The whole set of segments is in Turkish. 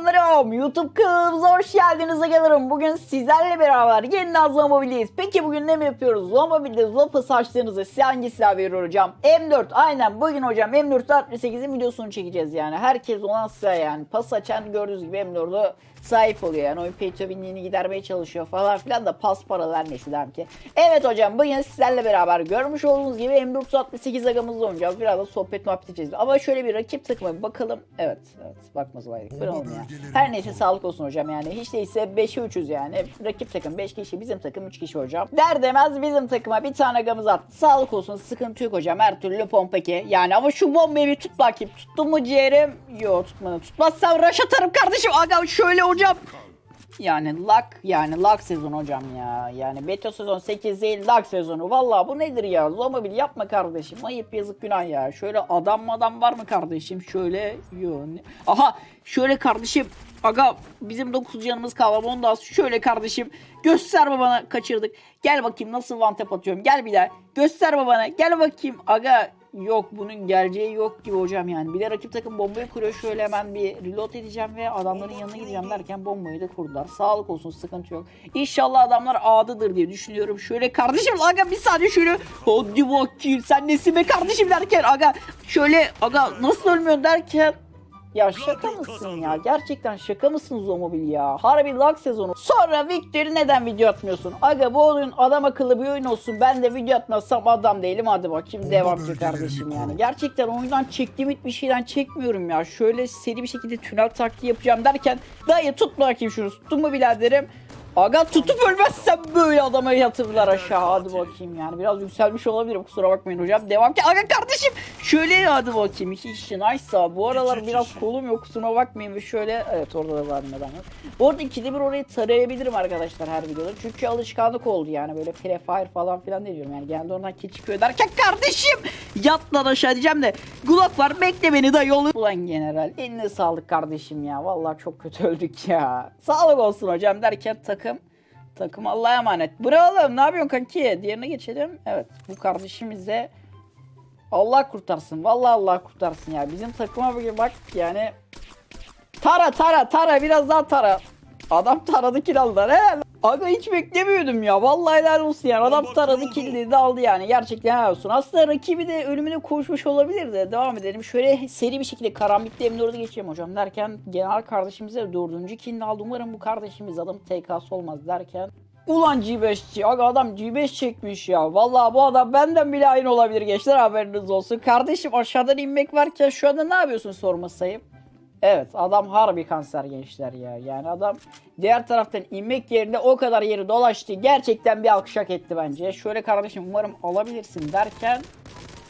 Selamlarım YouTube kanalımıza hoş geldiniz gelirim. Bugün sizlerle beraber yeniden Zomobile'yiz. Peki bugün ne mi yapıyoruz? Zomobile'de Zopa saçlarınızı size hangi silah veriyor hocam? M4 aynen bugün hocam M468'in videosunu çekeceğiz yani. Herkes olan silah yani. Pas açan gördüğünüz gibi M4'ü sahip oluyor yani. Oyun pay to win'liğini gidermeye çalışıyor falan filan da pas paralar neyse derim ki. Evet hocam bugün sizlerle beraber görmüş olduğunuz gibi M468 agamızla oynayacağız. Biraz da sohbet muhabbet edeceğiz. Ama şöyle bir rakip takıma bir bakalım. Evet evet bakmaz olaydık. Ya. Her neyse sağlık olsun hocam yani. Hiç değilse 5'e 3'üz yani. Rakip takım 5 kişi bizim takım 3 kişi hocam. Der demez bizim takıma bir tane agamız attı. Sağlık olsun sıkıntı yok hocam. Her türlü pompaki. Yani ama şu bombayı bir tut bakayım. Tuttun mu ciğerim? Yok tutmadı. Tutmazsam rush atarım kardeşim. Aga şöyle hocam. Yani luck yani luck sezon hocam ya. Yani beta sezon 8 değil luck sezonu. Vallahi bu nedir ya? Zomobil yapma kardeşim. Ayıp yazık günah ya. Şöyle adam adam var mı kardeşim? Şöyle yo. ne- Aha şöyle kardeşim. Aga bizim 9 canımız kaldı. Onu da az. Şöyle kardeşim. Göster bana kaçırdık. Gel bakayım nasıl one tap atıyorum. Gel bir daha. Göster bana. Gel bakayım. Aga yok bunun geleceği yok gibi hocam yani. Bir de rakip takım bombayı kuruyor. Şöyle hemen bir reload edeceğim ve adamların yanına gideceğim derken bombayı da kurdular. Sağlık olsun sıkıntı yok. İnşallah adamlar A'dadır diye düşünüyorum. Şöyle kardeşim aga bir saniye şöyle hadi bakayım sen nesin be kardeşim derken aga şöyle aga nasıl ölmüyor derken ya şaka mısın ya? Gerçekten şaka mısın Zomobil ya? Harbi lag sezonu. Sonra Victory neden video atmıyorsun? Aga bu oyun adam akıllı bir oyun olsun. Ben de video atmazsam adam değilim. Hadi bakayım devam ki kardeşim yani. Gerçekten oyundan çektiğim hiçbir şeyden çekmiyorum ya. Şöyle seri bir şekilde tünel taktiği yapacağım derken dayı tut bakayım şunu. Tuttun mu biraderim? Aga tutup ölmezsem böyle adama yatırırlar aşağı. Hadi bakayım yani. Biraz yükselmiş olabilirim kusura bakmayın hocam. Devam ki. Aga kardeşim şöyle hadi bakayım. İki kişi nice. Bu aralar biraz kolum yok kusura bakmayın. Ve şöyle evet orada da var neden yok. Bu arada ikide bir orayı tarayabilirim arkadaşlar her videoda. Çünkü alışkanlık oldu yani. Böyle prefire falan filan ne diyorum yani. Geldi oradan kill çıkıyor derken kardeşim yat lan aşağı diyeceğim de. Gulak var bekle beni de yolu. Ulan general eline sağlık kardeşim ya. Vallahi çok kötü öldük ya. Sağlık olsun hocam derken takım Takım Allah'a emanet. Bro oğlum ne yapıyorsun kanki? Diğerine geçelim. Evet bu kardeşimiz de Allah kurtarsın. Vallahi Allah kurtarsın ya. Bizim takıma bir bak yani. Tara tara tara biraz daha tara. Adam taradı kill aldılar he. Aga hiç beklemiyordum ya. Vallahi helal olsun yani. Adam taradı de aldı yani. Gerçekten helal olsun. Aslında rakibi de ölümüne koşmuş olabilir de. Devam edelim. Şöyle seri bir şekilde karambikte M4'e geçeyim hocam derken genel kardeşimize dördüncü kill'ini aldı. Umarım bu kardeşimiz adam TK'sı olmaz derken Ulan G5'ci. Aga adam G5 çekmiş ya. Vallahi bu adam benden bile aynı olabilir gençler haberiniz olsun. Kardeşim aşağıdan inmek varken şu anda ne yapıyorsun sorması sayıp? Evet adam harbi kanser gençler ya. Yani adam diğer taraftan inmek yerine o kadar yeri dolaştı. Gerçekten bir alkış hak etti bence. Şöyle kardeşim umarım alabilirsin derken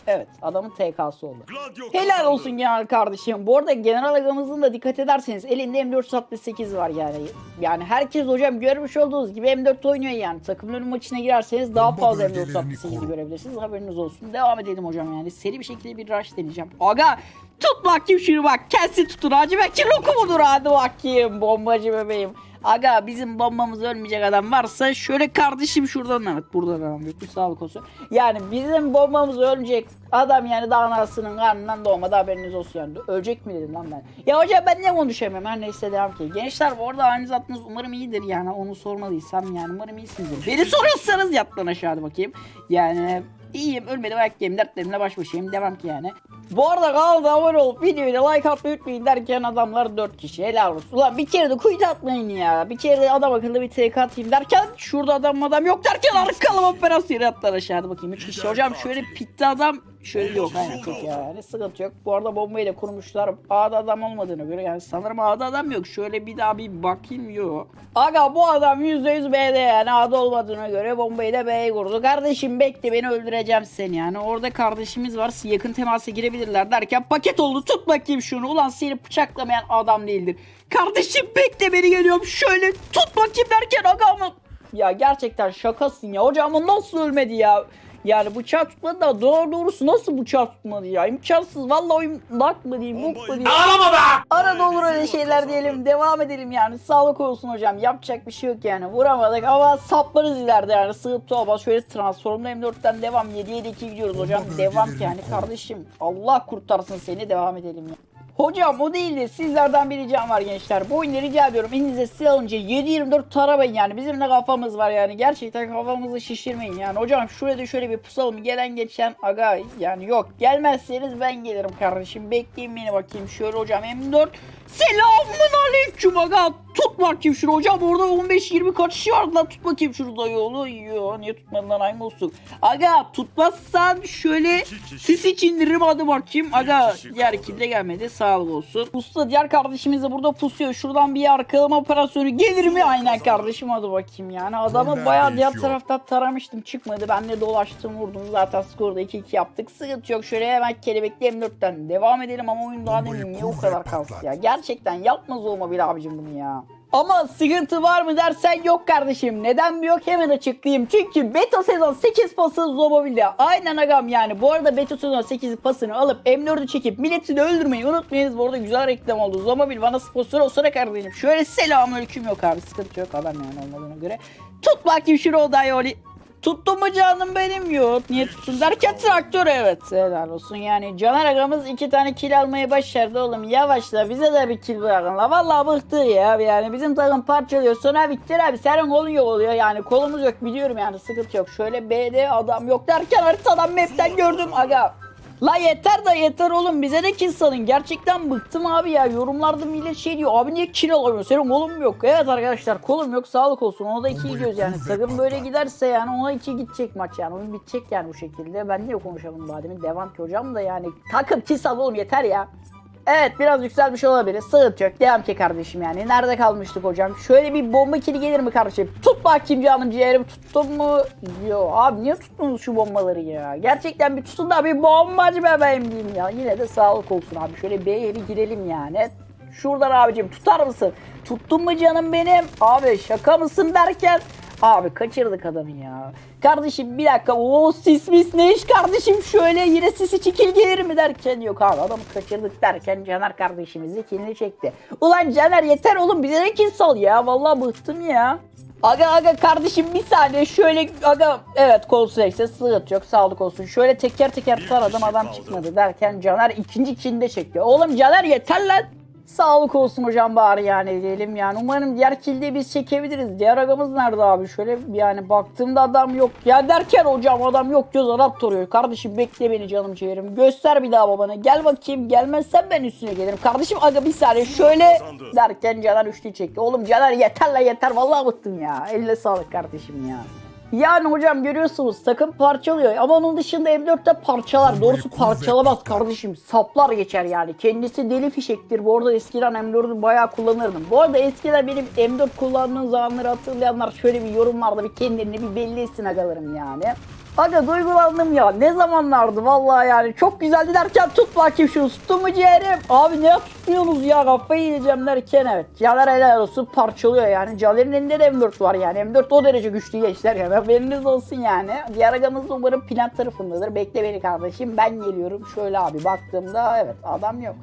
Evet adamın TK'sı oldu. Gladio Helal kazandı. olsun genel kardeşim. Bu arada genel agamızın da dikkat ederseniz elinde M468 var yani. Yani herkes hocam görmüş olduğunuz gibi M4 oynuyor yani. Takımların maçına girerseniz daha Bomba fazla bölgelerini M468'i koru. görebilirsiniz. Haberiniz olsun. Devam edelim hocam yani. Seri bir şekilde bir rush deneyeceğim. Aga tut bakayım şunu bak. Kelsi tutun hacı belki lokumudur hadi bakayım. Bombacı bebeğim. Aga bizim bombamız ölmeyecek adam varsa şöyle kardeşim şuradan evet buradan yok bir sağlık olsun. Yani bizim bombamız ölmeyecek adam yani daha anasının karnından doğmadı haberiniz olsun yani. Ölecek mi dedim lan ben. Ya hocam ben ne konuşamıyorum her neyse devam ki. Gençler bu arada haliniz aklınız umarım iyidir yani onu sormadıysam yani umarım iyisinizdir. Beni soruyorsanız yat lan aşağı hadi bakayım. Yani iyiyim ölmedim ayaktayım dertlerimle baş başayım devam ki yani. Bu arada kanalda abone olup videoyu da like atmayı unutmayın derken adamlar 4 kişi helal olsun. Ulan bir kere de kuyut atmayın ya. Bir kere de adam akıllı bir TK atayım derken şurada adam adam yok derken arkalım operasyonu atlar aşağıda bakayım 3 kişi. Hocam şöyle pitte adam şöyle yok aynen çok ya yani sıkıntı yok. Bu arada bombayı da kurmuşlar. A'da adam olmadığına göre yani sanırım A'da adam yok. Şöyle bir daha bir bakayım yok. Aga bu adam %100 B'de yani A'da olmadığına göre bombayı da B'ye kurdu. Kardeşim bekle beni öldüreceğim seni yani. Orada kardeşimiz var yakın temasa girebilirler derken paket oldu tut bakayım şunu. Ulan seni bıçaklamayan adam değildir. Kardeşim bekle beni geliyorum şöyle tut bakayım derken aga ama ya gerçekten şakasın ya. Hocam nasıl ölmedi ya? Yani bıçağı tutmadı da doğru doğrusu nasıl bıçağı tutmadı ya? İmkansız. Vallahi oyun lak mı diyeyim, buk mu diyeyim. Ağlama be! Arada olur öyle şeyler diyelim. Devam edelim yani. Sağlık olsun hocam. Yapacak bir şey yok yani. Vuramadık ama saplarız ileride yani. Sığıp olmaz. Şöyle transformda M4'ten devam. 7 7 2 gidiyoruz hocam. Devam yani kardeşim. Allah kurtarsın seni. Devam edelim ya. Hocam o değil de sizlerden bir ricam var gençler. Bu oyunu rica ediyorum elinize silah alınca 7-24 taramayın yani. Bizim de kafamız var yani. Gerçekten kafamızı şişirmeyin yani. Hocam şurada şöyle bir pusalım. Gelen geçen aga yani yok. Gelmezseniz ben gelirim kardeşim. Bekleyin beni bakayım. Şöyle hocam M4. Selamun aleyküm aga. Tut bakayım şunu hocam. Orada 15-20 kaçışı vardı lan. Tut bakayım şunu da yolu. Yo niye tutmadın lan aynı olsun. Aga tutmazsan şöyle sis için indiririm hadi bakayım. Aga diğer kimde gelmedi sağlık olsun. Usta diğer kardeşimiz de burada pusuyor. Şuradan bir arkalama operasyonu gelir mi? Aynen kardeşim hadi bakayım yani. Adamı bayağı diğer taraftan taramıştım çıkmadı. Ben de dolaştım vurdum. Zaten skorda 2-2 yaptık. Sıkıntı yok. Şöyle hemen kelebekli M4'ten devam edelim ama oyun daha demin niye o kadar kalsın patlat. ya. Gerçekten yapmaz olma bir abicim bunu ya. Ama sıkıntı var mı dersen yok kardeşim. Neden mi yok hemen açıklayayım. Çünkü beta sezon 8 pası Zomobil'de. Aynen agam yani. Bu arada beta sezon 8 pasını alıp M4'ü çekip milleti de öldürmeyi unutmayınız. Bu arada güzel reklam oldu. Zomobil bana sponsor olsana kardeşim. Şöyle selamünaleyküm yok abi. Sıkıntı yok adam yani olmadığına göre. Tut bakayım şu odayı oli. Tuttum mu canım benim yok. Niye tuttun derken traktör evet. Helal olsun yani. Caner agamız iki tane kill almayı başardı oğlum. Yavaşla bize de bir kill bırakın la. Vallahi bıktık ya yani. Bizim takım parçalıyor. Sonra Victor abi senin kolun yok oluyor yani. Kolumuz yok biliyorum yani sıkıntı yok. Şöyle B'de adam yok derken haritadan map'ten gördüm aga. La yeter da yeter oğlum bize de kill salın. Gerçekten bıktım abi ya. Yorumlarda millet şey diyor. Abi niye kill alamıyorsun? Senin kolun yok? Evet arkadaşlar kolum yok. Sağlık olsun. Ona da iki gidiyoruz yani. Takım böyle giderse yani ona iki gidecek maç yani. Oyun bitecek yani bu şekilde. Ben niye konuşalım bademi? Devam ki hocam da yani. Takım kill sal oğlum yeter ya. Evet biraz yükselmiş olabilir. Sıkıntı yok. Devam ki kardeşim yani. Nerede kalmıştık hocam? Şöyle bir bomba kili gelir mi kardeşim? Tut bakayım canım ciğerim. Tuttum mu? Yo abi niye tuttunuz şu bombaları ya? Gerçekten bir tutun da bir bombacı bebeğim diyeyim ya. Yine de sağlık olsun abi. Şöyle B'ye bir girelim yani. Şuradan abicim tutar mısın? Tuttun mu canım benim? Abi şaka mısın derken Abi kaçırdık adamı ya. Kardeşim bir dakika. O sis mis ne iş kardeşim? Şöyle yine sisi çekil gelir mi derken yok abi adamı kaçırdık derken Caner kardeşimizi kilini çekti. Ulan Caner yeter oğlum bize de sal ya. Vallahi bıktım ya. Aga aga kardeşim bir saniye şöyle aga evet kol sürekse sıkıntı yok sağlık olsun. Şöyle teker teker kişi adam çıkmadı derken Caner ikinci kilini de çekti. Oğlum Caner yeter lan. Sağlık olsun hocam bari yani diyelim yani. Umarım diğer kilde biz çekebiliriz. Diğer agamız nerede abi? Şöyle yani baktığımda adam yok. Ya derken hocam adam yok göz Arap duruyor. Kardeşim bekle beni canım ciğerim. Göster bir daha babana. Gel bakayım. Gelmezsen ben üstüne gelirim. Kardeşim aga bir saniye şöyle derken Caner üçlü çekti. Oğlum Caner yeter la yeter. Vallahi bıktım ya. Eline sağlık kardeşim ya. Yani hocam görüyorsunuz takım parçalıyor ama onun dışında M4'te parçalar. Doğrusu parçalamaz kardeşim. Saplar geçer yani. Kendisi deli fişektir. Bu arada eskiden M4'ü bayağı kullanırdım. Bu arada eskiden benim M4 kullandığım zamanları hatırlayanlar şöyle bir yorumlarda bir kendilerini bir belli etsin agalarım yani. Aga duygulandım ya. Ne zamanlardı vallahi yani. Çok güzeldi derken tut bakayım şunu. Tuttu mu ciğerim? Abi ne tutmuyorsunuz ya? Kafayı yiyeceğim derken evet. Caner helal olsun parçalıyor yani. Caner'in elinde de M4 var yani. M4 o derece güçlü gençler yani. Haberiniz olsun yani. Diğer agamız da umarım plan tarafındadır. Bekle beni kardeşim. Ben geliyorum. Şöyle abi baktığımda evet adam yok.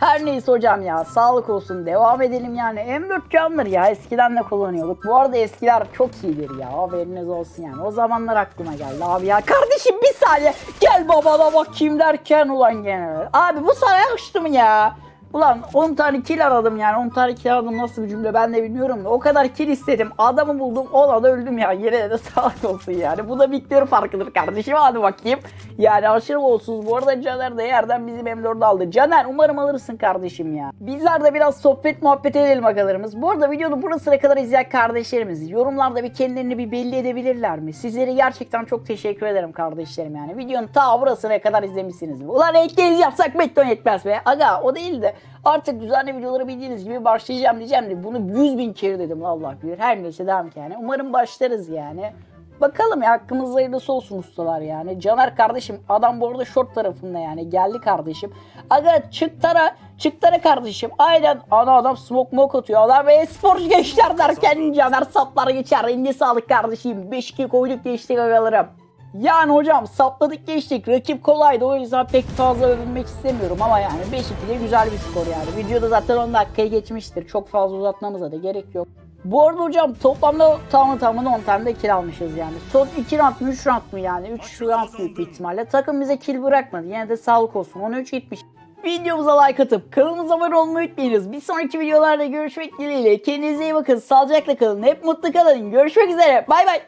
Her neyse hocam ya sağlık olsun devam edelim yani. M4 candır ya eskiden de kullanıyorduk. Bu arada eskiler çok iyidir ya haberiniz olsun yani. O zamanlar aklıma geldi abi ya. Kardeşim bir saniye gel babana bakayım derken ulan gene. Abi bu sana yakıştı mı ya? Ulan 10 tane kill aradım yani. 10 tane kill aradım nasıl bir cümle ben de bilmiyorum da. O kadar kill istedim. Adamı buldum. Ona da öldüm ya. Yine de sağlık olsun yani. Bu da Victor farkıdır kardeşim. Hadi bakayım. Yani aşırı olsuz. Bu arada Caner de yerden bizim M4'ü aldı. Caner umarım alırsın kardeşim ya. Bizler de biraz sohbet muhabbet edelim agalarımız bu arada videonun burasına kadar izleyen kardeşlerimiz yorumlarda bir kendilerini bir belli edebilirler mi? Sizlere gerçekten çok teşekkür ederim kardeşlerim yani. Videonun ta burasına kadar izlemişsiniz ulan ekleyiz yapsak beton yetmez be. Aga o değil de Artık düzenli videoları bildiğiniz gibi başlayacağım diyeceğim de bunu 100 bin kere dedim Allah bilir. Her neyse devam ki yani. Umarım başlarız yani. Bakalım ya hakkımızda hayırlısı olsun ustalar yani. Caner kardeşim adam bu arada short tarafında yani. Geldi kardeşim. Aga çık tara çık tara kardeşim. Aynen ana adam smoke mok atıyor. Adam e-sporcu gençler derken Caner saplar geçer. Eline sağlık kardeşim. 5-2 koyduk geçtik agalarım. Yani hocam sapladık geçtik. Rakip kolaydı o yüzden pek fazla övünmek istemiyorum ama yani 5-2 de güzel bir skor yani. Videoda zaten 10 dakikayı geçmiştir. Çok fazla uzatmamıza da gerek yok. Bu arada hocam toplamda tamı tamına 10 tane de kill almışız yani. Son 2 round mı 3 round mu yani? 3 round büyük bir ihtimalle. Takım bize kill bırakmadı. Yine de sağlık olsun. 13 gitmiş. Videomuza like atıp kanalımıza abone olmayı unutmayınız. Bir sonraki videolarda görüşmek dileğiyle. Kendinize iyi bakın. Sağlıcakla kalın. Hep mutlu kalın. Görüşmek üzere. Bay bay.